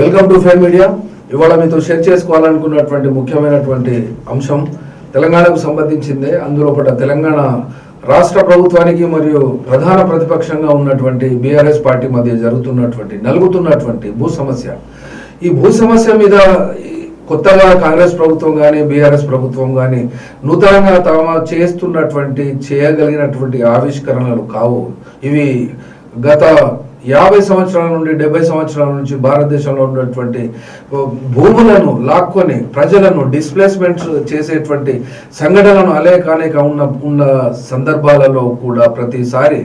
Welcome to five media ఇవాళ మీతో share చేసుకోవాలనుకున్నటువంటి ముఖ్యమైనటువంటి అంశం తెలంగాణకు సంబంధించిందే. అందులో పడ్డ తెలంగాణ రాష్ట్ర ప్రభుత్వానికి మరియు ప్రధాన ప్రతిపక్షంగా ఉన్నటువంటి బీఆర్ఎస్ పార్టీ మధ్య జరుగుతున్నటువంటి నలుగుతున్నటువంటి భూ సమస్య. ఈ భూ సమస్య మీద ఈ కొత్తగా కాంగ్రెస్ ప్రభుత్వం కానీ బీఆర్ఎస్ ప్రభుత్వం కానీ నూతనంగా తమ చేస్తున్నటువంటి చేయగలిగినటువంటి ఆవిష్కరణలు కావు. ఇవి గత యాభై సంవత్సరాల నుండి డెబ్బై సంవత్సరాల నుంచి భారతదేశంలో ఉన్నటువంటి భూములను లాక్కొని ప్రజలను డిస్ప్లేస్మెంట్ చేసేటువంటి సంఘటనలను అనేక అనేక ఉన్న ఉన్న సందర్భాలలో కూడా ప్రతిసారి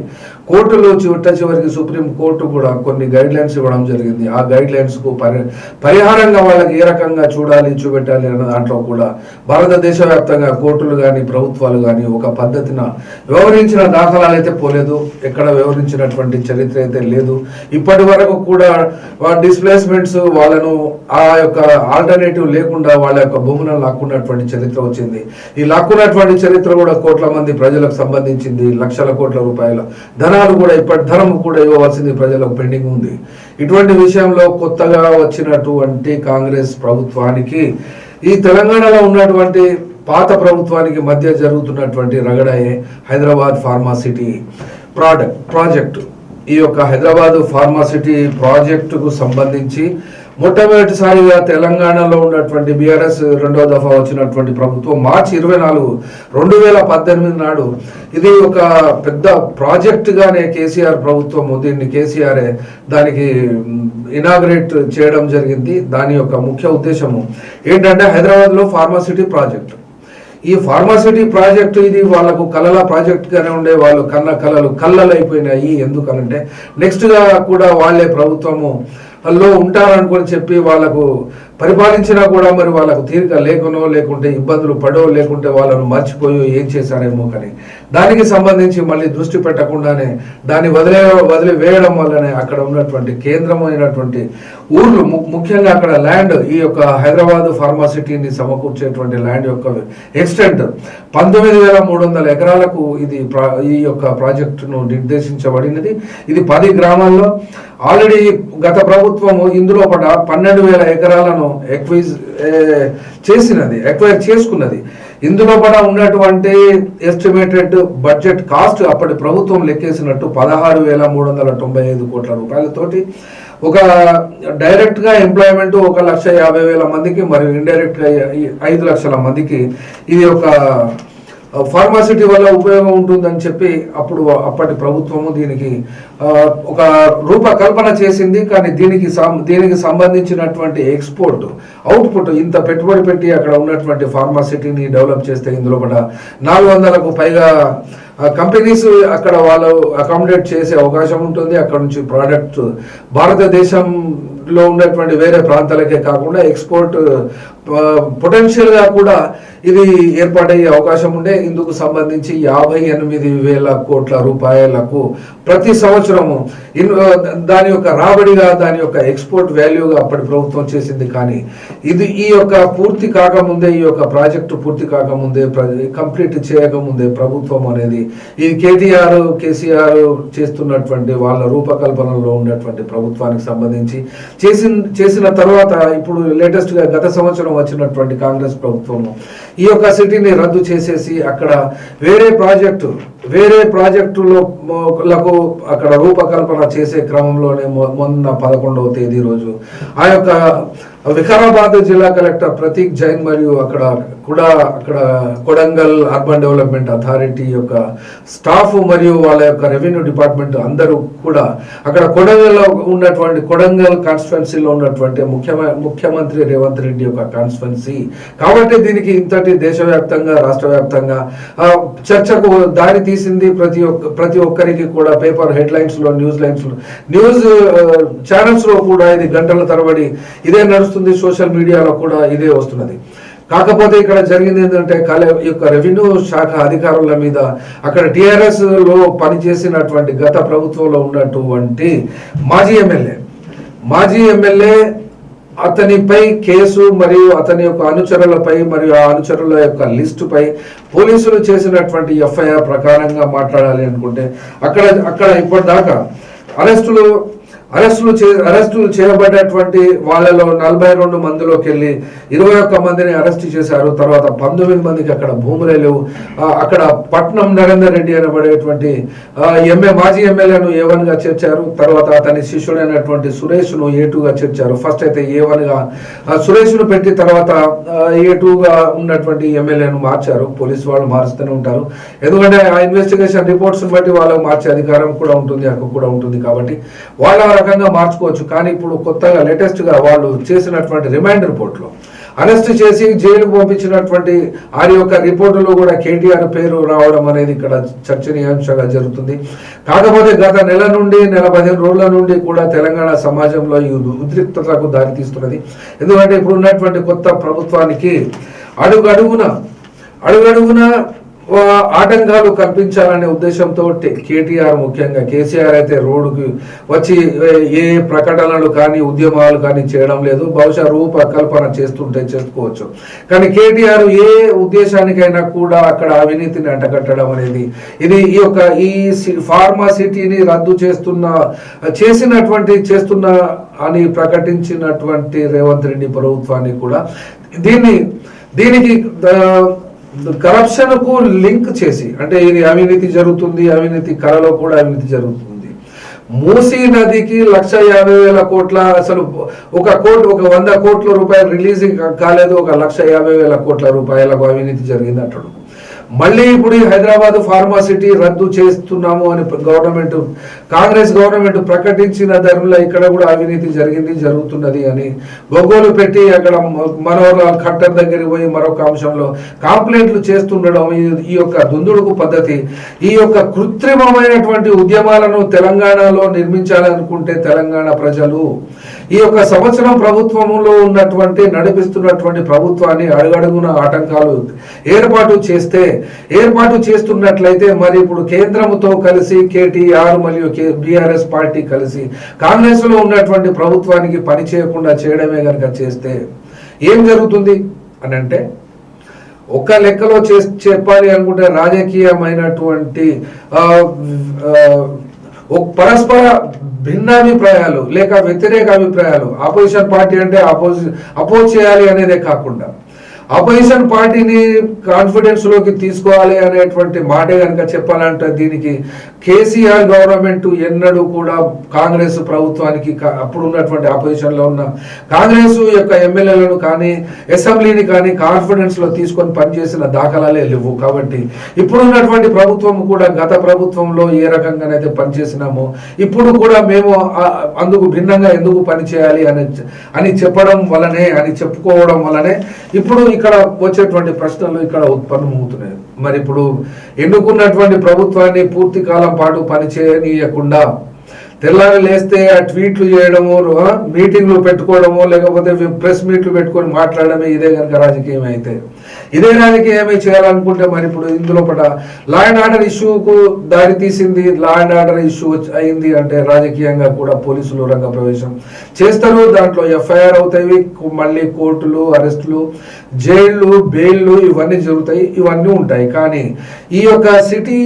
కోర్టులు చివట చివరికి సుప్రీం కోర్టు కూడా కొన్ని గైడ్ లైన్స్ ఇవ్వడం జరిగింది. ఆ గైడ్ లైన్స్కు పరి పరిహారంగా వాళ్ళకి ఏ రకంగా చూడాలి చూపెట్టాలి అన్న దాంట్లో కూడా భారతదేశ వ్యాప్తంగా కోర్టులు కానీ ప్రభుత్వాలు కానీ ఒక పద్ధతిన వ్యవహరించిన దాఖలాలు అయితే పోలేదు. ఎక్కడ వ్యవహరించినటువంటి చరిత్ర అయితే లేదు. ఇప్పటి వరకు కూడా డిస్ప్లేస్మెంట్స్ వాళ్ళను ఆ యొక్క ఆల్టర్నేటివ్ లేకుండా వాళ్ళ యొక్క భూములను లాక్కున్నటువంటి చరిత్ర వచ్చింది. ఈ లాక్కున్నటువంటి చరిత్ర కూడా కోట్ల మంది ప్రజలకు సంబంధించింది. లక్షల కోట్ల రూపాయల ధనాలు కూడా ఇప్పటి ధనం కూడా ఇవ్వవలసింది ప్రజలకు పెండింగ్ ఉంది. ఇటువంటి విషయంలో కొత్తగా వచ్చినటువంటి కాంగ్రెస్ ప్రభుత్వానికి ఈ తెలంగాణలో ఉన్నటువంటి పాత ప్రభుత్వానికి మధ్య జరుగుతున్నటువంటి రగడాయే Hyderabad pharma city product project. ఈ యొక్క హైదరాబాద్ ఫార్మాసిటీ ప్రాజెక్టుకు సంబంధించి మొట్టమొదటిసారిగా తెలంగాణలో ఉన్నటువంటి బీఆర్ఎస్ రెండో దఫా వచ్చినటువంటి ప్రభుత్వం మార్చి ఇరవై నాలుగు రెండు వేల పద్దెనిమిది నాడు ఇది ఒక పెద్ద ప్రాజెక్టుగానే కేసీఆర్ ప్రభుత్వము దీన్ని కేసీఆరే దానికి ఇనాగ్రేట్ చేయడం జరిగింది. దాని యొక్క ముఖ్య ఉద్దేశము ఏంటంటే హైదరాబాద్లో ఫార్మాసిటీ ప్రాజెక్టు ఈ ఫార్మాసిటీ ప్రాజెక్టు ఇది వాళ్ళకు కళల ప్రాజెక్ట్గానే ఉండే వాళ్ళు కన్న కళలు కళ్ళలు అయిపోయినాయి ఎందుకనంటే నెక్స్ట్గా కూడా వాళ్ళే ప్రభుత్వము లో ఉంటారనుకొని చెప్పి వాళ్ళకు పరిపాలించినా కూడా మరి వాళ్ళకు తీరిక లేకనో లేకుంటే ఇబ్బందులు పడో లేకుంటే వాళ్ళను మర్చిపోయో ఏం చేశారేమో కానీ దానికి సంబంధించి మళ్ళీ దృష్టి పెట్టకుండానే దాన్ని వదిలే వదిలి వేయడం వల్లనే అక్కడ ఉన్నటువంటి కేంద్రమైనటువంటి ఊర్లు ము- ముఖ్యంగా అక్కడ ల్యాండ్ ఈ యొక్క హైదరాబాద్ ఫార్మాసిటీని సమకూర్చేటువంటి ల్యాండ్ యొక్క ఎక్స్టెంట్ పంతొమ్మిది వేల మూడు వందల ఎకరాలకు ఇది ప్రా- ఈ యొక్క ప్రాజెక్టును నిర్దేశించబడినది. ఇది పది గ్రామాల్లో. ఆల్రెడీ గత ప్రభుత్వము ఇందులో పడ పన్నెండు వేల ఎకరాలను ఎక్వైజ్ చేసినది ఎక్వైర్ చేసుకున్నది. ఇందులో కూడా ఉన్నటువంటి ఎస్టిమేటెడ్ బడ్జెట్ కాస్ట్ అప్పటి ప్రభుత్వం లెక్కేసినట్టు పదహారు వేల మూడు వందల తొంభై ఐదు కోట్ల రూపాయలతోటి ఒక డైరెక్ట్గా ఎంప్లాయ్మెంట్ ఒక లక్ష యాభై వేల మందికి మరియు ఇండైరెక్ట్గా ఐదు లక్షల మందికి ఇది ఒక ఫార్మాసిటీ వల్ల ఉపయోగం ఉంటుందని చెప్పి అప్పుడు అప్పటి ప్రభుత్వము దీనికి ఒక రూపకల్పన చేసింది. కానీ దీనికి సం- దీనికి సంబంధించినటువంటి ఎక్స్పోర్ట్ అవుట్పుట్ ఇంత పెట్టుబడి పెట్టి అక్కడ ఉన్నటువంటి ఫార్మాసిటీని డెవలప్ చేస్తే ఇందులో కూడా నాలుగు వందలకు పైగా కంపెనీస్ అక్కడ వాళ్ళు అకామిడేట్ చేసే అవకాశం ఉంటుంది. అక్కడ నుంచి ప్రోడక్ట్ భారతదేశంలో ఉన్నటువంటి వేరే ప్రాంతాలకే కాకుండా ఎక్స్పోర్ట్ పొటెన్షియల్గా కూడా ఇది ఏర్పాటయ్యే అవకాశం ఉండే. ఇందుకు సంబంధించి యాభై ఎనిమిది వేల కోట్ల రూపాయలకు ప్రతి సంవత్సరము ఇన్ దాని యొక్క రాబడిగా దాని యొక్క ఎక్స్పోర్ట్ వాల్యూగా అప్పటి ప్రభుత్వం చేసింది. కానీ ఇది ఈ యొక్క పూర్తి కాకముందే ఈ యొక్క ప్రాజెక్టు పూర్తి కాకముందే కంప్లీట్ చేయకముందే ప్రభుత్వం అనేది ఈ కేటీఆర్ కేసీఆర్ చేస్తున్నటువంటి వాళ్ళ రూపకల్పనలో ఉన్నటువంటి ప్రభుత్వానికి సంబంధించి చేసిన చేసిన తర్వాత ఇప్పుడు లేటెస్ట్గా గత సంవత్సరం వచ్చినటువంటి కాంగ్రెస్ ప్రభుత్వము. ఈ యొక్క సిటీని రద్దు చేసేసి అక్కడ వేరే ప్రాజెక్టు వేరే ప్రాజెక్టులో అక్కడ రూపకల్పన చేసే క్రమంలోనే మొన్న పదకొండవ తేదీ రోజు ఆ యొక్క వికారాబాద్ జిల్లా కలెక్టర్ ప్రతీక్ జైన్ మరియు అక్కడ కూడా అక్కడ కొడంగల్ అర్బన్ డెవలప్మెంట్ అథారిటీ యొక్క స్టాఫ్ మరియు వాళ్ళ యొక్క రెవెన్యూ డిపార్ట్మెంట్ అందరూ కూడా అక్కడ కొడంగల్లో ఉన్నటువంటి కొడంగల్ కాన్స్టిట్యున్సీలో ఉన్నటువంటి ముఖ్యమ ముఖ్యమంత్రి రేవంత్ రెడ్డి యొక్క కాన్స్టిట్యున్సీ కాబట్టి దీనికి ఇంతటి దేశవ్యాప్తంగా రాష్ట్ర వ్యాప్తంగా చర్చకు దారి తీసింది ప్రతి ఒక్క ప్రతి ఒక్కరికి కూడా పేపర్ హెడ్లైన్స్లో న్యూస్ లైన్స్లో న్యూస్ ఛానల్స్లో కూడా ఇది గంటల తరబడి ఇదే నడుస్తుంది సోషల్ మీడియాలో కూడా ఇదే వస్తున్నది. కాకపోతే ఇక్కడ జరిగింది ఏంటంటే కళ యొక్క రెవెన్యూ శాఖ అధికారుల మీద అక్కడ టిఆర్ఎస్లో పనిచేసినటువంటి గత ప్రభుత్వంలో ఉన్నటువంటి మాజీ ఎమ్మెల్యే మాజీ ఎమ్మెల్యే అతనిపై కేసు మరియు అతని యొక్క అనుచరులపై మరియు ఆ అనుచరుల యొక్క లిస్టుపై పోలీసులు చేసినటువంటి ఎఫ్ఐఆర్ ప్రకారంగా మాట్లాడాలి అనుకుంటే అక్కడ అక్కడ ఇప్పటిదాకా అరెస్టులు అరెస్టులు చే అరెస్టులు చేయబడ్డటువంటి వాళ్ళలో నలభై రెండు మందిలోకి వెళ్ళి ఇరవై ఒక్క మందిని అరెస్ట్ చేశారు. తర్వాత పంతొమ్మిది మందికి అక్కడ భూములే లేవు. అక్కడ పట్నం నరేందర్ రెడ్డి అనబడేటువంటి ఎంఏ మాజీ ఎమ్మెల్యేను ఏ వన్గా చేర్చారు. తర్వాత అతని శిష్యుడైనటువంటి సురేష్ను ఏ టూగా చేర్చారు. ఫస్ట్ అయితే ఏ వన్గా సురేష్ను పెట్టి తర్వాత ఏ టూగా ఉన్నటువంటి ఎమ్మెల్యేను మార్చారు. పోలీసు వాళ్ళు మారుస్తూనే ఉంటారు. ఎందుకంటే ఆ ఇన్వెస్టిగేషన్ రిపోర్ట్స్ బట్టి వాళ్ళకు మార్చే అధికారం కూడా ఉంటుంది హక్కు కూడా ఉంటుంది కాబట్టి వాళ్ళ రకంగా మార్చుకోవచ్చు. కానీ ఇప్పుడు కొత్తగా లేటెస్ట్గా వాళ్ళు చేసినటువంటి రిమైండ్ రిపోర్ట్లో అరెస్ట్ చేసి జైలుకు పంపించినటువంటి వారి యొక్క రిపోర్టులో కూడా కేటీఆర్ పేరు రావడం అనేది ఇక్కడ చర్చనీయాంశంగా జరుగుతుంది. కాకపోతే గత నెల నుండి నెల పదిహేను రోజుల నుండి కూడా తెలంగాణ సమాజంలో ఈ ఉద్రిక్తతకు దారితీస్తున్నది ఎందుకంటే ఇప్పుడు ఉన్నటువంటి కొత్త ప్రభుత్వానికి అడుగడుగున అడుగడుగున ఆటంకాలు కల్పించాలనే ఉద్దేశంతో కేటీఆర్ ముఖ్యంగా కేసీఆర్ అయితే రోడ్డుకి వచ్చి ఏ- ప్రకటనలు కానీ ఉద్యమాలు కానీ చేయడం లేదు. బహుశా రూపకల్పన చేస్తుంటే చేసుకోవచ్చు. కానీ కేటీఆర్ ఏ ఉద్దేశానికైనా కూడా అక్కడ అవినీతిని అంటగట్టడం అనేది ఇది ఈ యొక్క ఈ సి- ఫార్మా సిటీని రద్దు చేస్తున్న చేసినటువంటి చేస్తున్న అని ప్రకటించినటువంటి రేవంత్ రెడ్డి ప్రభుత్వాన్ని కూడా దీన్ని దీనికి కరప్షన్కు లింక్ చేసి అంటే ఇది అవినీతి జరుగుతుంది అవినీతి కళలో కూడా అవినీతి జరుగుతుంది. మూసీ నదికి లక్ష యాభై వేల కోట్ల అసలు ఒక కోటి ఒక వంద కోట్ల రూపాయలు రిలీజింగ్ కాలేదు ఒక లక్ష యాభై వేల కోట్ల రూపాయలకు అవినీతి జరిగింది అంటాడు మళ్ళీ ఇప్పుడు హైదరాబాద్ ఫార్మాసిటీ రద్దు చేస్తున్నాము అని గవర్నమెంట్ కాంగ్రెస్ గవర్నమెంట్ ప్రకటించిన ధరలో ఇక్కడ కూడా అవినీతి జరిగింది జరుగుతున్నది అని గొగ్గోలు పెట్టి అక్కడ మనోహర్ ఖట్టర్ దగ్గరికి పోయి మరొక అంశంలో కాంప్లైంట్లు చేస్తుండడం ఈ యొక్క దుందుడుకు పద్ధతి. ఈ యొక్క కృత్రిమమైనటువంటి ఉద్యమాలను తెలంగాణలో నిర్మించాలనుకుంటే తెలంగాణ ప్రజలు ఈ యొక్క సంవత్సరం ప్రభుత్వంలో ఉన్నటువంటి నడిపిస్తున్నటువంటి ప్రభుత్వాన్ని అడుగడుగున ఆటంకాలు ఏర్పాటు చేస్తే ఏర్పాటు చేస్తున్నట్లయితే మరి ఇప్పుడు కేంద్రంతో కలిసి కేటీఆర్ మరియు బీఆర్ఎస్ పార్టీ కలిసి కాంగ్రెస్లో ఉన్నటువంటి ప్రభుత్వానికి పని చేయకుండా చేయడమే కనుక చేస్తే ఏం జరుగుతుంది అని అంటే ఒక్క లెక్కలో చే చెప్పాలి అనుకుంటే రాజకీయమైనటువంటి ఒక పరస్పర భిన్నాభిప్రాయాలు లేక వ్యతిరేక అభిప్రాయాలు ఆపోజిషన్ పార్టీ అంటే అపోజి అపోజ్ చేయాలి అనేదే కాకుండా అపోజిషన్ పార్టీని కాన్ఫిడెన్స్లోకి తీసుకోవాలి అనేటువంటి మాట కనుక చెప్పాలంటే దీనికి కేసీఆర్ గవర్నమెంట్ ఎన్నడూ కూడా కాంగ్రెస్ ప్రభుత్వానికి అప్పుడు ఉన్నటువంటి ఆపోజిషన్లో ఉన్న కాంగ్రెస్ యొక్క ఎమ్మెల్యేలను కానీ అసెంబ్లీని కానీ కాన్ఫిడెన్స్లో తీసుకొని పనిచేసిన దాఖలాలే లేవు. కాబట్టి ఇప్పుడు ఉన్నటువంటి ప్రభుత్వం కూడా గత ప్రభుత్వంలో ఏ రకంగానైతే పనిచేసినామో ఇప్పుడు కూడా మేము అందుకు భిన్నంగా ఎందుకు పనిచేయాలి అని అని చెప్పడం వలనే అని చెప్పుకోవడం వలనే ఇప్పుడు ఇక్కడ వచ్చేటువంటి ప్రశ్నలు ఇక్కడ ఉత్పన్నమవుతున్నాయి. మరి ఇప్పుడు ఎన్నుకున్నటువంటి ప్రభుత్వాన్ని పూర్తి కాలం పాటు పనిచేయనీయకుండా తెల్లారి లేస్తే ఆ ట్వీట్లు చేయడము మీటింగ్లు పెట్టుకోవడము లేకపోతే ప్రెస్ మీట్లు పెట్టుకొని మాట్లాడమే ఇదే కనుక రాజకీయం అయితే ఇదే రాజకీయమే చేయాలనుకుంటే మరి ఇప్పుడు ఇందులో పట లా అండ్ ఆర్డర్ ఇష్యూకు దారి తీసింది లా అండ్ ఆర్డర్ ఇష్యూ అయింది అంటే రాజకీయంగా కూడా పోలీసులు రంగ ప్రవేశం చేస్తారు. దాంట్లో ఎఫ్ఐఆర్ అవుతాయి మళ్ళీ కోర్టులు అరెస్టులు జైళ్ళు బెయిళ్ళు ఇవన్నీ జరుగుతాయి ఇవన్నీ ఉంటాయి. కానీ ఈ యొక్క సిటీ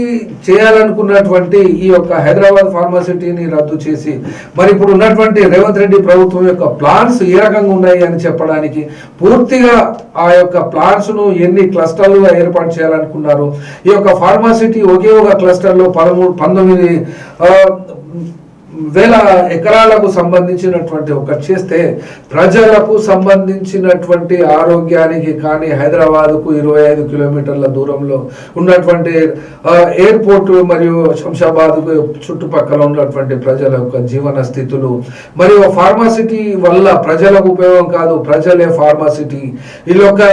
చేయాలనుకున్నటువంటి ఈ యొక్క హైదరాబాద్ ఫార్మాసిటీని రద్దు చేసి మరి ఇప్పుడు ఉన్నటువంటి రేవంత్ రెడ్డి ప్రభుత్వం యొక్క ప్లాన్స్ ఏ రకంగా ఉన్నాయి అని చెప్పడానికి పూర్తిగా ఆ యొక్క ప్లాన్స్ను ఎన్ని క్లస్టర్లుగా ఏర్పాటు చేయాలనుకున్నారు? ఈ యొక్క ఫార్మాసిటీ ఒకే ఒక క్లస్టర్లో పదమూడు పంతొమ్మిది వేల ఎకరాలకు సంబంధించినటువంటి ఒక చేస్తే ప్రజలకు సంబంధించినటువంటి ఆరోగ్యానికి కానీ హైదరాబాద్కు ఇరవై ఐదు కిలోమీటర్ల దూరంలో ఉన్నటువంటి ఎయిర్పోర్ట్ మరియు శంషాబాద్కు చుట్టుపక్కల ఉన్నటువంటి ప్రజల యొక్క జీవన స్థితులు. మరియు ఫార్మాసిటీ వల్ల ప్రజలకు ఉపయోగం కాదు ప్రజలే ఫార్మాసిటీ. వీళ్ళ యొక్క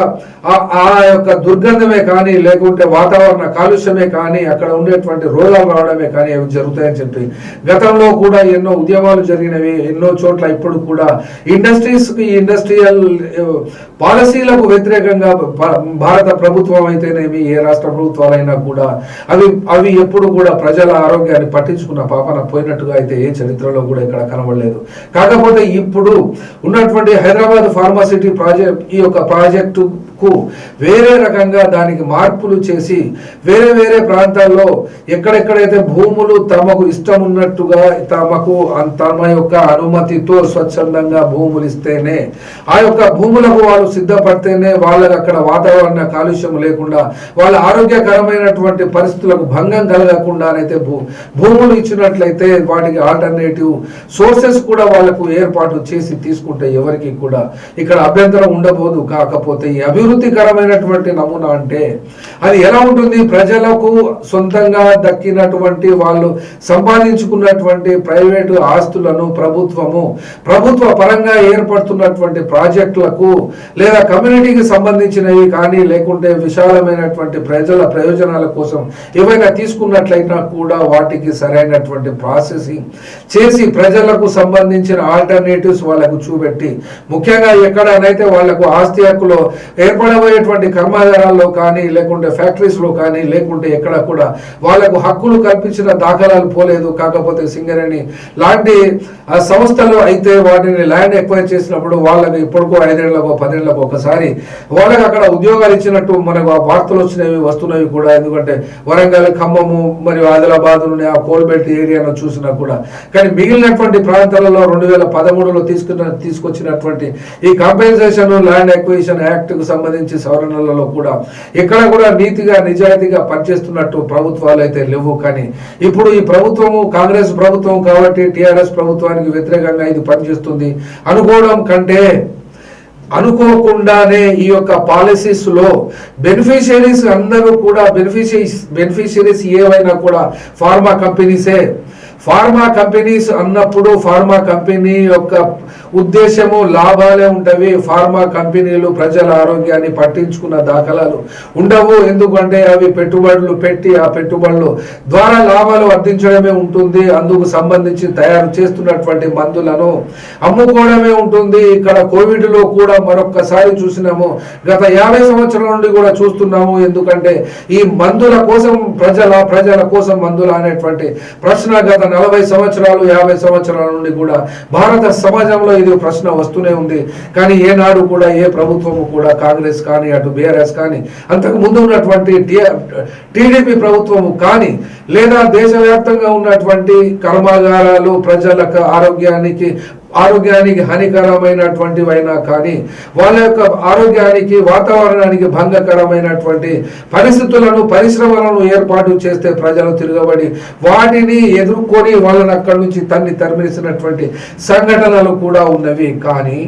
ఆ- ఆ యొక్క దుర్గంధమే కానీ లేకుంటే వాతావరణ కాలుష్యమే కానీ అక్కడ ఉండేటువంటి రోగాలు రావడమే కానీ అవి జరుగుతాయని చెప్పి గతంలో కూడా ఎన్నో ఉద్యమాలు జరిగినవి ఎన్నో చోట్ల ఇప్పుడు కూడా. ఇండస్ట్రీస్కి ఇండస్ట్రియల్ పాలసీలకు వ్యతిరేకంగా భారత ప్రభుత్వం అయితేనేమి ఏ రాష్ట్ర ప్రభుత్వాలైనా కూడా అవి అవి ఎప్పుడు కూడా ప్రజల ఆరోగ్యాన్ని పట్టించుకున్న పాపన పోయినట్టుగా అయితే ఏ చరిత్రలో కూడా ఇక్కడ కనబడలేదు. కాకపోతే ఇప్పుడు ఉన్నటువంటి హైదరాబాద్ ఫార్మాసిటీ ప్రాజెక్ట్ ఈ యొక్క ప్రాజెక్టు కు వేరే రకంగా దానికి మార్పులు చేసి వేరే వేరే ప్రాంతాల్లో ఎక్కడెక్కడైతే భూములు తమకు ఇష్టం ఉన్నట్టుగా తమకు తమ యొక్క అనుమతితో స్వచ్ఛందంగా భూములు ఇస్తేనే ఆ యొక్క భూములకు వాళ్ళు సిద్ధపడితేనే వాళ్ళకి అక్కడ వాతావరణ కాలుష్యం లేకుండా వాళ్ళ ఆరోగ్యకరమైనటువంటి పరిస్థితులకు భంగం కలగకుండానైతే భూ భూములు ఇచ్చినట్లయితే వాటికి ఆల్టర్నేటివ్ సోర్సెస్ కూడా వాళ్ళకు ఏర్పాటు చేసి తీసుకుంటే ఎవరికి కూడా ఇక్కడ అభ్యంతరం ఉండబోదు. కాకపోతే ఈ అభివృద్ధికరమైనటువంటి నమూనా అంటే అది ఎలా ఉంటుంది? ప్రజలకు సొంతంగా దక్కినటువంటి వాళ్ళు సంపాదించుకున్నటువంటి ప్రైవేటు ఆస్తులను ప్రభుత్వము ప్రభుత్వ పరంగా ఏర్పడుతున్నటువంటి ప్రాజెక్టులకు లేదా కమ్యూనిటీకి సంబంధించినవి కానీ లేకుంటే విశాలమైనటువంటి ప్రజల ప్రయోజనాల కోసం ఏవైనా తీసుకున్నట్లయినా కూడా వాటికి సరైనటువంటి ప్రాసెసింగ్ చేసి ప్రజలకు సంబంధించిన ఆల్టర్నేటివ్స్ వాళ్ళకు చూపెట్టి ముఖ్యంగా ఎక్కడనైతే వాళ్ళకు ఆస్తి హక్కులో ఏర్పడబోయేటువంటి కర్మాగారాల్లో కానీ లేకుంటే ఫ్యాక్టరీస్లో కానీ లేకుంటే ఎక్కడ కూడా వాళ్ళకు హక్కులు కల్పించిన దాఖలాలు పోలేదు. కాకపోతే సింగరేణి లాంటి ఆ సంస్థలు అయితే వాటిని ల్యాండ్ ఎక్వైర్ చేసినప్పుడు వాళ్ళకి ఇప్పటికో ఐదేళ్ళకో పదేళ్ళకు ఒకసారి వాళ్ళకి అక్కడ ఉద్యోగాలు ఇచ్చినట్టు మనకు ఆ వార్తలు వచ్చినవి వస్తున్నవి కూడా. ఎందుకంటే వరంగల్ ఖమ్మము మరియు ఆదిలాబాద్ నుండి ఆ కోల్బెల్ట్ ఏరియాను చూసినా కూడా. కానీ మిగిలినటువంటి ప్రాంతాలలో రెండు వేల పదమూడులో తీసుకున్న తీసుకొచ్చినటువంటి ఈ కంపెన్సేషన్ ల్యాండ్ ఎక్వైషన్ యాక్ట్ సంబంధించి సంబంధించి సవరణలలో కూడా ఇక్కడ కూడా నీతిగా నిజాయితీగా పనిచేస్తున్నట్టు ప్రభుత్వాలు అయితే లేవు. కానీ ఇప్పుడు ఈ ప్రభుత్వము కాంగ్రెస్ ప్రభుత్వం కాబట్టి టిఆర్ఎస్ ప్రభుత్వానికి వ్యతిరేకంగా ఇది పనిచేస్తుంది. అనుకోవడం కంటే అనుకోకుండానే ఈ యొక్క పాలసీస్లో బెనిఫిషియరీస్ అందరూ కూడా బెనిఫిషియరీస్ బెనిఫిషియరీస్ ఏవైనా కూడా ఫార్మా కంపెనీసే ఫార్మా కంపెనీస్ అన్నప్పుడు ఫార్మా కంపెనీ యొక్క ఉద్దేశము లాభాలే ఉంటవి. ఫార్మా కంపెనీలు ప్రజల ఆరోగ్యాన్ని పట్టించుకున్న దాఖలాలు ఉండవు. ఎందుకంటే అవి పెట్టుబడులు పెట్టి ఆ పెట్టుబడులు ద్వారా లాభాలు వర్ధించడమే ఉంటుంది. అందుకు సంబంధించి తయారు చేస్తున్నటువంటి మందులను అమ్ముకోవడమే ఉంటుంది. ఇక్కడ కోవిడ్లో కూడా మరొక్కసారి చూసినాము. గత యాభై సంవత్సరాల నుండి కూడా చూస్తున్నాము. ఎందుకంటే ఈ మందుల కోసం ప్రజల ప్రజల కోసం మందులు అనేటువంటి ప్రశ్న గత నలభై సంవత్సరాలు యాభై సంవత్సరాల నుండి కూడా భారత సమాజంలో ఇది ప్రశ్న వస్తూనే ఉంది. కానీ ఏనాడు కూడా ఏ ప్రభుత్వము కూడా కాంగ్రెస్ కానీ అటు బీఆర్ఎస్ కానీ అంతకు ముందు ఉన్నటువంటి టీడీపీ ప్రభుత్వము కానీ లేదా దేశవ్యాప్తంగా ఉన్నటువంటి కర్మాగారాలు ప్రజలకు ఆరోగ్యానికి ఆరోగ్యానికి హానికరమైనటువంటివైనా కానీ వాళ్ళ యొక్క ఆరోగ్యానికి వాతావరణానికి భంగకరమైనటువంటి పరిస్థితులను పరిశ్రమలను ఏర్పాటు చేస్తే ప్రజలు తిరగబడి వాటిని ఎదుర్కొని వాళ్ళని అక్కడి నుంచి తన్ని తరిమేసినటువంటి సంఘటనలు కూడా ఉన్నవి. కానీ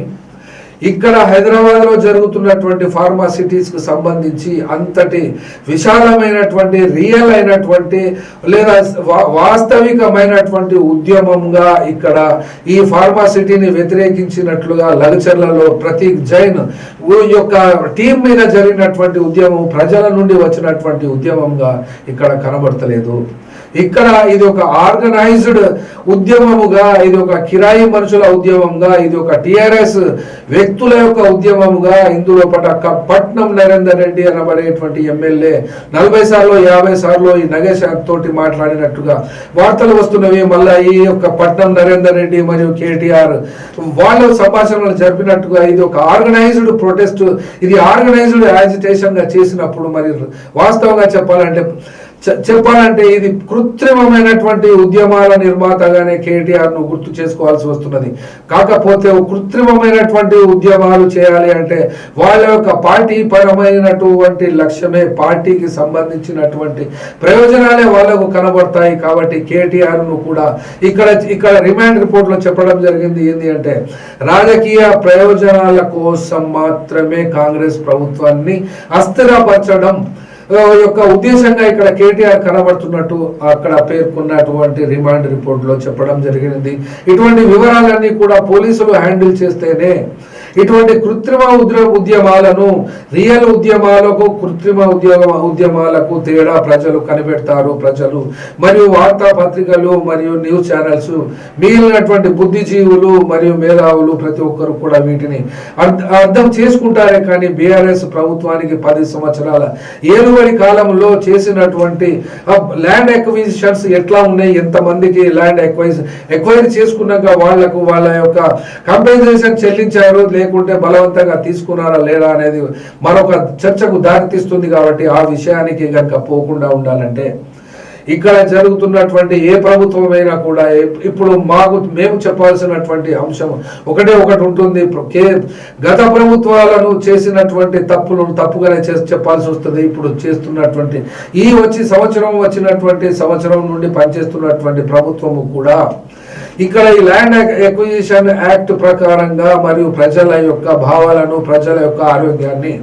ఇక్కడ హైదరాబాద్లో జరుగుతున్నటువంటి ఫార్మాసిటీస్కు సంబంధించి అంతటి విశాలమైనటువంటి రియల్ అయినటువంటి లేదా వా- వాస్తవికమైనటువంటి ఉద్యమంగా ఇక్కడ ఈ ఫార్మాసిటీని వ్యతిరేకించినట్లుగా లగచర్లలో ప్రతీక్ జైన్ యొక్క టీం మీద జరిగినటువంటి ఉద్యమం ప్రజల నుండి వచ్చినటువంటి ఉద్యమంగా ఇక్కడ కనబడతలేదు. ఇక్కడ ఇది ఒక ఆర్గనైజ్డ్ ఉద్యమముగా ఇది ఒక కిరాయి మనుషుల ఉద్యమంగా ఇది ఒక టిఆర్ఎస్ వ్యక్తుల యొక్క ఉద్యమముగా ఇందులో పట పట్నం నరేందర్ రెడ్డి అనబడేటువంటి ఎమ్మెల్యే నలభై సార్లు యాభై సార్లు ఈ నగేష్ తోటి మాట్లాడినట్టుగా వార్తలు వస్తున్నవి. మళ్ళా ఈ యొక్క పట్నం నరేందర్ రెడ్డి మరియు కేటీఆర్ వాళ్ళ సంభాషణలు జరిపినట్టుగా ఇది ఒక ఆర్గనైజ్డ్ ప్రొటెస్ట్. ఇది ఆర్గనైజ్డ్ యాజిటేషన్గా చేసినప్పుడు మరి వాస్తవంగా చెప్పాలంటే చెప్పాలంటే ఇది కృత్రిమమైనటువంటి ఉద్యమాల నిర్మాతగానే కేటీఆర్ను గుర్తు చేసుకోవాల్సి వస్తున్నది. కాకపోతే కృత్రిమమైనటువంటి ఉద్యమాలు చేయాలి అంటే వాళ్ళ యొక్క పార్టీ పరమైనటువంటి లక్ష్యమే పార్టీకి సంబంధించినటువంటి ప్రయోజనాలే వాళ్ళకు కనబడతాయి కాబట్టి కేటీఆర్ను కూడా ఇక్కడ ఇక్కడ రిమాండ్ రిపోర్ట్లో చెప్పడం జరిగింది ఏంటి అంటే రాజకీయ ప్రయోజనాల కోసం మాత్రమే కాంగ్రెస్ ప్రభుత్వాన్ని అస్థిరపరచడం యొక్క ఉద్దేశంగా ఇక్కడ కేటీఆర్ కనబడుతున్నట్టు అక్కడ పేర్కొన్నటువంటి రిమాండ్ రిపోర్ట్లో చెప్పడం జరిగినది. ఇటువంటి వివరాలన్నీ కూడా పోలీసులు హ్యాండిల్ చేస్తేనే ఇటువంటి కృత్రిమ ఉద్యోగ ఉద్యమాలను రియల్ ఉద్యమాలకు కృత్రిమ ఉద్యోగ ఉద్యమాలకు తేడా ప్రజలు కనిపెడతారు ప్రజలు. మరియు వార్తాపత్రికలు మరియు న్యూస్ ఛానల్స్ మిగిలినటువంటి బుద్ధిజీవులు మరియు మేధావులు ప్రతి ఒక్కరు కూడా వీటిని అర్థం చేసుకుంటారే కానీ బీఆర్ఎస్ ప్రభుత్వానికి పది సంవత్సరాల ఏలుబడి కాలంలో చేసినటువంటి ల్యాండ్ ఎక్విజిషన్స్ ఎట్లా ఉన్నాయి? ఎంతమందికి ల్యాండ్ ఎక్వైజ్ ఎక్వైర్ చేసుకున్నాక వాళ్ళకు వాళ్ళ యొక్క కంపెన్సేషన్ చెల్లించారు లేకుంటే బలవంతంగా తీసుకున్నారా లేదా అనేది మరొక చర్చకు దారితీస్తుంది కాబట్టి ఆ విషయానికి కనుక పోకుండా ఉండాలంటే ఇక్కడ జరుగుతున్నటువంటి ఏ ప్రభుత్వమైనా కూడా ఇప్పుడు మాకు మేము చెప్పాల్సినటువంటి అంశం ఒకటే ఒకటి ఉంటుంది. కే గత ప్రభుత్వాలను చేసినటువంటి తప్పులు తప్పుగానే చేసి చెప్పాల్సి వస్తుంది. ఇప్పుడు చేస్తున్నటువంటి ఈ వచ్చి సంవత్సరం వచ్చినటువంటి సంవత్సరం నుండి పనిచేస్తున్నటువంటి ప్రభుత్వము కూడా ఇక్కడ ఈ ల్యాండ్ ఎక్విజిషన్ యాక్ట్ ప్రకారంగా మరియు ప్రజల యొక్క భావాలను ప్రజల యొక్క ఆరోగ్యాన్ని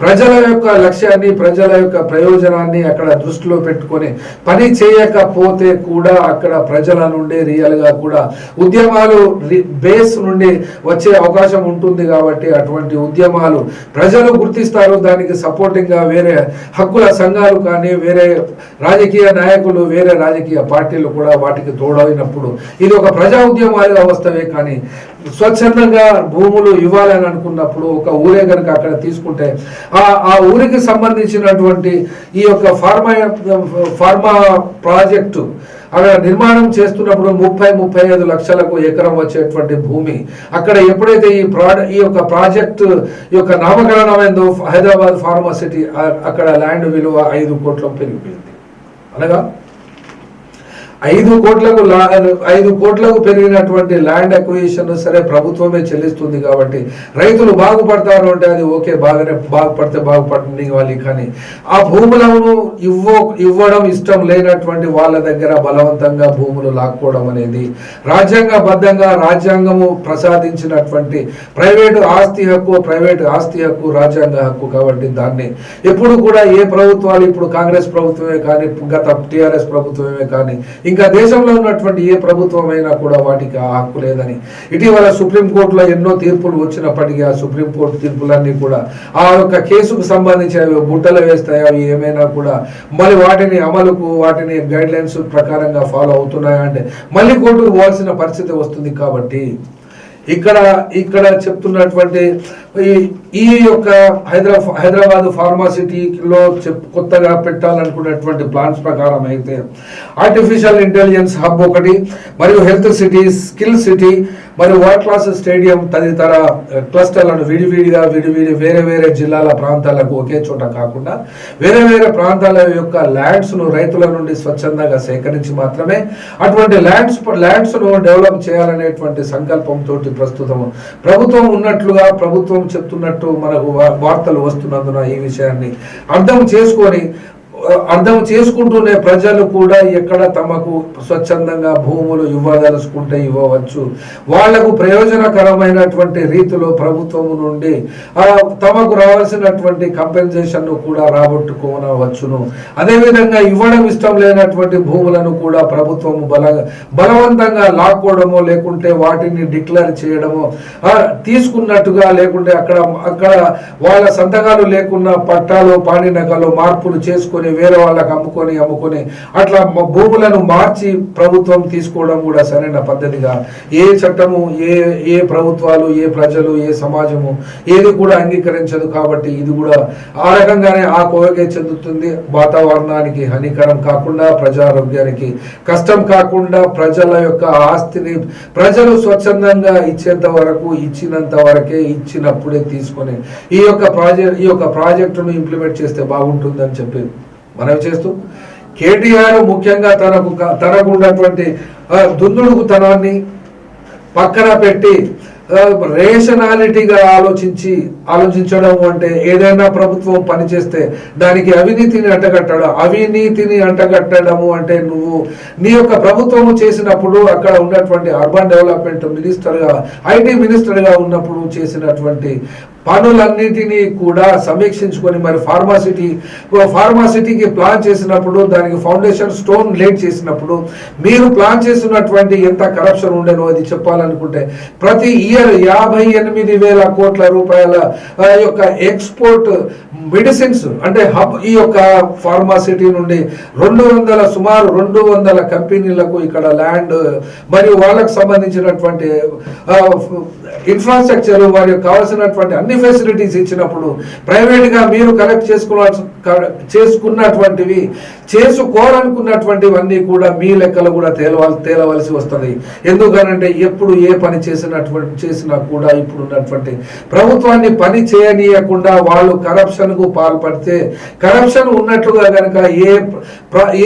ప్రజల యొక్క లక్ష్యాన్ని ప్రజల యొక్క ప్రయోజనాన్ని అక్కడ దృష్టిలో పెట్టుకొని పని చేయకపోతే కూడా అక్కడ ప్రజల నుండి రియల్గా కూడా ఉద్యమాలు బేస్ నుండి వచ్చే అవకాశం ఉంటుంది కాబట్టి అటువంటి ఉద్యమాలు ప్రజలు గుర్తిస్తారు. దానికి సపోర్టింగ్గా వేరే హక్కుల సంఘాలు కానీ వేరే రాజకీయ నాయకులు వేరే రాజకీయ పార్టీలు కూడా వాటికి తోడైనప్పుడు ఇది ఒక ప్రజా ఉద్యమాలుగా అవస్థవే కానీ స్వచ్ఛందంగా భూములు ఇవ్వాలని అనుకున్నప్పుడు ఒక ఊరే కనుక అక్కడ తీసుకుంటే ఆ ఆ ఊరికి సంబంధించినటువంటి ఈ యొక్క ఫార్మా ఫార్మా ప్రాజెక్టు అక్కడ నిర్మాణం చేస్తున్నప్పుడు ముప్పై ముప్పై ఐదు లక్షలకు ఎకరం వచ్చేటువంటి భూమి. అక్కడ ఎప్పుడైతే ఈ ప్రాడ ఈ యొక్క ప్రాజెక్ట్ ఈ యొక్క నామకరణమైందో హైదరాబాద్ ఫార్మా సిటీ అక్కడ ల్యాండ్ విలువ ఐదు కోట్ల పెరిగిపోయింది. అనగా ఐదు కోట్లకు లా- ఐదు కోట్లకు పెరిగినటువంటి ల్యాండ్ అక్విజిషన్ సరే ప్రభుత్వమే చెల్లిస్తుంది కాబట్టి రైతులు బాగుపడతారు అంటే అది ఓకే బాగానే బాగుపడితే బాగుపడుతుంది వాళ్ళు కానీ ఆ భూములను ఇవ్వ ఇవ్వడం ఇష్టం లేనటువంటి వాళ్ళ దగ్గర బలవంతంగా భూములు లాక్కోవడం అనేది రాజ్యాంగబద్ధంగా రాజ్యాంగము ప్రసాదించినటువంటి ప్రైవేటు ఆస్తి హక్కు ప్రైవేటు ఆస్తి హక్కు రాజ్యాంగ హక్కు కాబట్టి దాన్ని ఎప్పుడు కూడా ఏ ప్రభుత్వాలు ఇప్పుడు కాంగ్రెస్ ప్రభుత్వమే కానీ గత టిఆర్ఎస్ ప్రభుత్వమే కానీ ఇంకా దేశంలో ఉన్నటువంటి ఏ ప్రభుత్వమైనా కూడా వాటికి ఆ హక్కు లేదని. ఇటీవల సుప్రీంకోర్టులో ఎన్నో తీర్పులు వచ్చినప్పటికీ ఆ సుప్రీంకోర్టు తీర్పులన్నీ కూడా ఆ యొక్క కేసుకు సంబంధించి అవి బుట్టలు వేస్తాయి అవి ఏమైనా కూడా మరి వాటిని అమలుకు వాటిని గైడ్ లైన్స్ ప్రకారంగా ఫాలో అవుతున్నాయా అంటే మళ్ళీ కోర్టుకు పోవాల్సిన పరిస్థితి వస్తుంది కాబట్టి. ఇక్కడ ఇక్కడ చెప్తున్నటువంటి ఈ ఈ యొక్క హైదరాబాద్ హైదరాబాద్ ఫార్మాసిటీలో చెప్ కొత్తగా పెట్టాలనుకున్నటువంటి ప్లాన్స్ ప్రకారం అయితే ఆర్టిఫిషియల్ ఇంటెలిజెన్స్ హబ్ ఒకటి మరియు హెల్త్ సిటీ స్కిల్ సిటీ మరియు వైట్ క్లాస్ స్టేడియం తదితర uh, క్లస్టర్లను విడివిడిగా విడివిడి వేరే వేరే జిల్లాల ప్రాంతాలకు ఒకే చోట కాకుండా వేరే వేరే ప్రాంతాల యొక్క ల్యాండ్స్ను రైతుల నుండి స్వచ్ఛందంగా సేకరించి మాత్రమే అటువంటి ల్యాండ్స్ ల్యాండ్స్ను డెవలప్ చేయాలనేటువంటి సంకల్పంతో ప్రస్తుతం ప్రభుత్వం ఉన్నట్లుగా ప్రభుత్వం చెప్తున్నట్టు మనకు వార్తలు వస్తున్నందున ఈ విషయాన్ని అర్థం చేసుకొని అర్థం చేసుకుంటూనే ప్రజలు కూడా ఎక్కడ తమకు స్వచ్ఛందంగా భూములు ఇవ్వదలుచుకుంటే ఇవ్వవచ్చు. వాళ్ళకు ప్రయోజనకరమైనటువంటి రీతిలో ప్రభుత్వం నుండి ఆ, తమకు రావాల్సినటువంటి కంపెన్సేషన్ను కూడా రాబట్టుకోనవచ్చును. అదేవిధంగా ఇవ్వడం ఇష్టం లేనటువంటి భూములను కూడా ప్రభుత్వం బల బలవంతంగా లాక్కోవడమో లేకుంటే వాటిని డిక్లేర్ చేయడమో తీసుకున్నట్టుగా లేకుంటే అక్కడ అక్కడ వాళ్ళ సంతకాలు లేకున్నా పట్టాలు పాణినకలు మార్పులు చేసుకునే వేరే వాళ్ళకి అమ్ముకొని అమ్ముకొని అట్లా భూములను మార్చి ప్రభుత్వం తీసుకోవడం కూడా సరైన పద్ధతిగా. ఏ చట్టము ఏ ఏ ప్రభుత్వాలు ఏ ప్రజలు ఏ సమాజము ఏది కూడా అంగీకరించదు కాబట్టి ఇది కూడా ఆ రకంగానే ఆ కోవకే చెందుతుంది. వాతావరణానికి హానికరం కాకుండా ప్రజారోగ్యానికి కష్టం కాకుండా ప్రజల యొక్క ఆస్తిని ప్రజలు స్వచ్ఛందంగా ఇచ్చేంత వరకు ఇచ్చినంత వరకే ఇచ్చినప్పుడే తీసుకొని ఈ యొక్క ప్రాజెక్ట్ ఈ యొక్క ప్రాజెక్టును ఇంప్లిమెంట్ చేస్తే బాగుంటుందని చెప్పి మనవి చేస్తూ కేటీఆర్ ముఖ్యంగా తనకు తనకు ఉన్నటువంటి ఆ, దుందుడుకుతనాన్ని పక్కన పెట్టి రేషనాలిటీగా ఆలోచించి ఆలోచించడం అంటే ఏదైనా ప్రభుత్వం పనిచేస్తే దానికి అవినీతిని అంటగట్టడం అవినీతిని అంటగట్టడము అంటే నువ్వు నీ యొక్క ప్రభుత్వము చేసినప్పుడు అక్కడ ఉన్నటువంటి అర్బన్ డెవలప్మెంట్ మినిస్టర్గా ఐటీ మినిస్టర్గా ఉన్నప్పుడు చేసినటువంటి పనులన్నిటినీ కూడా సమీక్షించుకొని మరి ఫార్మాసిటీ ఫార్మాసిటీకి ప్లాన్ చేసినప్పుడు దానికి ఫౌండేషన్ స్టోన్ లేట్ చేసినప్పుడు మీరు ప్లాన్ చేసినటువంటి ఎంత కరప్షన్ ఉండేనో అది చెప్పాలనుకుంటే ప్రతి ఇయర్ యాభై ఎనిమిది వేల కోట్ల రూపాయల యొక్క ఎక్స్పోర్ట్ మెడిసిన్స్ అంటే హబ్ ఈ యొక్క ఫార్మాసిటీ నుండి రెండు వందల సుమారు రెండు వందల కంపెనీలకు ఇక్కడ ల్యాండ్ మరియు వాళ్ళకు సంబంధించినటువంటి ఇన్ఫ్రాస్ట్రక్చర్ వారికి కావాల్సినటువంటి అన్ని అన్ని ఫెసిలిటీస్ ఇచ్చినప్పుడు ప్రైవేట్గా మీరు కలెక్ట్ చేసుకోవాల్సి చేసుకున్నటువంటివి చేసుకోవాలనుకున్నటువంటివన్నీ కూడా మీ లెక్కలు కూడా తేలవాలి తేలవలసి వస్తుంది. ఎందుకనంటే ఎప్పుడు ఏ పని చేసినటువంటి చేసినా కూడా ఇప్పుడు ఉన్నటువంటి ప్రభుత్వాన్ని పని చేయనీయకుండా వాళ్ళు కరప్షన్కు పాల్పడితే కరప్షన్ ఉన్నట్లుగా కనుక ఏ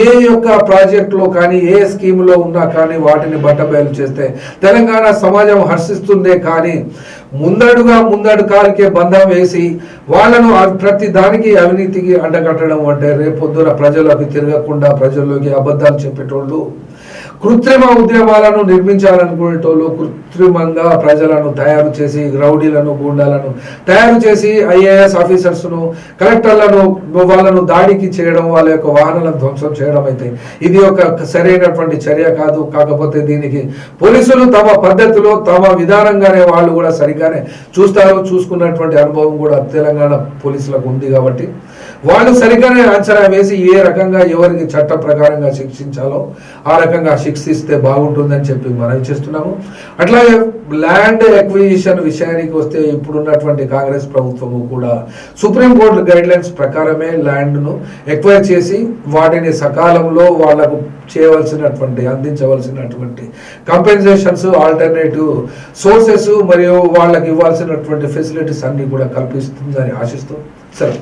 ఏ యొక్క ప్రాజెక్టులో కానీ ఏ స్కీమ్లో ఉన్నా కానీ వాటిని బట్టబయలు చేస్తే తెలంగాణ సమాజం హర్షిస్తుందే కానీ ముందడుగా ముందడు కాలికే బంధం వేసి వాళ్ళను ప్రతి దానికి అవినీతికి అడ్డకట్టడం అంటే రేపొద్దున ప్రజలకు తిరగకుండా ప్రజల్లోకి అబద్ధాలు చెప్పేటోళ్ళు కృత్రిమ ఉద్యమాలను నిర్మించాలనుకునేటోళ్ళు కృత్రిమంగా ప్రజలను తయారు చేసి రౌడీలను గూండాలను తయారు చేసి ఐఏఎస్ ఆఫీసర్స్ను కలెక్టర్లను వాళ్ళను దాడికి చేయడం వాళ్ళ యొక్క వాహనాలను ధ్వంసం చేయడం అయితే ఇది ఒక సరైనటువంటి చర్య కాదు. కాకపోతే దీనికి పోలీసులు తమ పద్ధతిలో తమ విధానంగానే వాళ్ళు కూడా సరిగానే చూస్తారు చూసుకున్నటువంటి అనుభవం కూడా తెలంగాణ పోలీసులకు ఉంది కాబట్టి వాళ్ళు సరిగ్గానే అంచనా వేసి ఏ రకంగా ఎవరికి చట్ట ప్రకారంగా శిక్షించాలో ఆ రకంగా శిక్షిస్తే బాగుంటుందని చెప్పి మనం చేస్తున్నాము. అట్లాగే ల్యాండ్ ఎక్విజిషన్ విషయానికి వస్తే ఇప్పుడున్నటువంటి కాంగ్రెస్ ప్రభుత్వము కూడా సుప్రీంకోర్టు గైడ్ లైన్స్ ప్రకారమే ల్యాండ్ను ఎక్వైర్ చేసి వాటిని సకాలంలో వాళ్ళకు చేయవలసినటువంటి అందించవలసినటువంటి కంపెన్సేషన్స్ ఆల్టర్నేటివ్ సోర్సెస్ మరియు వాళ్ళకి ఇవ్వాల్సినటువంటి ఫెసిలిటీస్ అన్ని కూడా కల్పిస్తుందని ఆశిస్తూ సరే